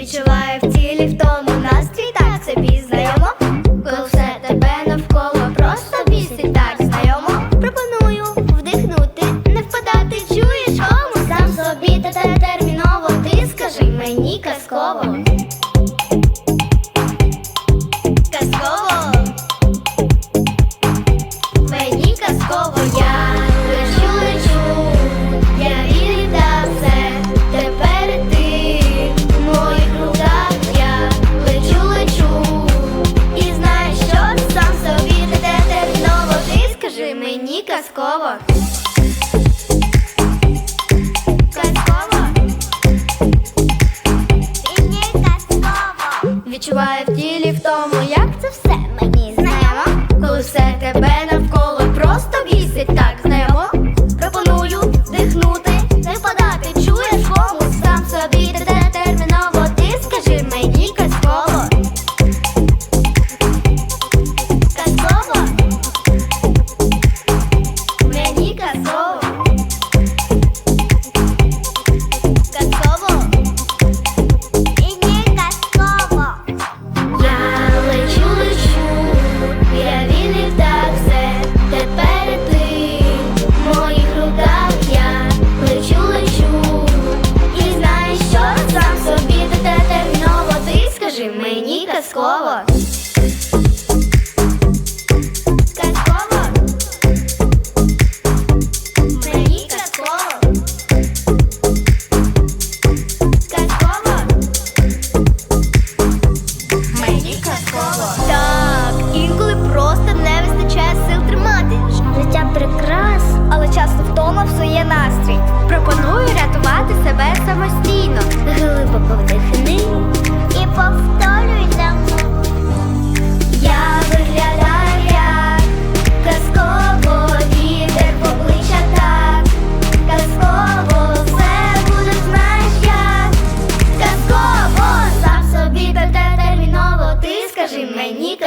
відчуває в тілі, в тому настрій так це пізнайомо, коли все тебе навколо просто бісить так знайомо. Пропоную вдихнути, не впадати, чуєш кому сам собі, та терміново ти скажи мені казково. казково. Казково. І не казково. Відчуваю в мені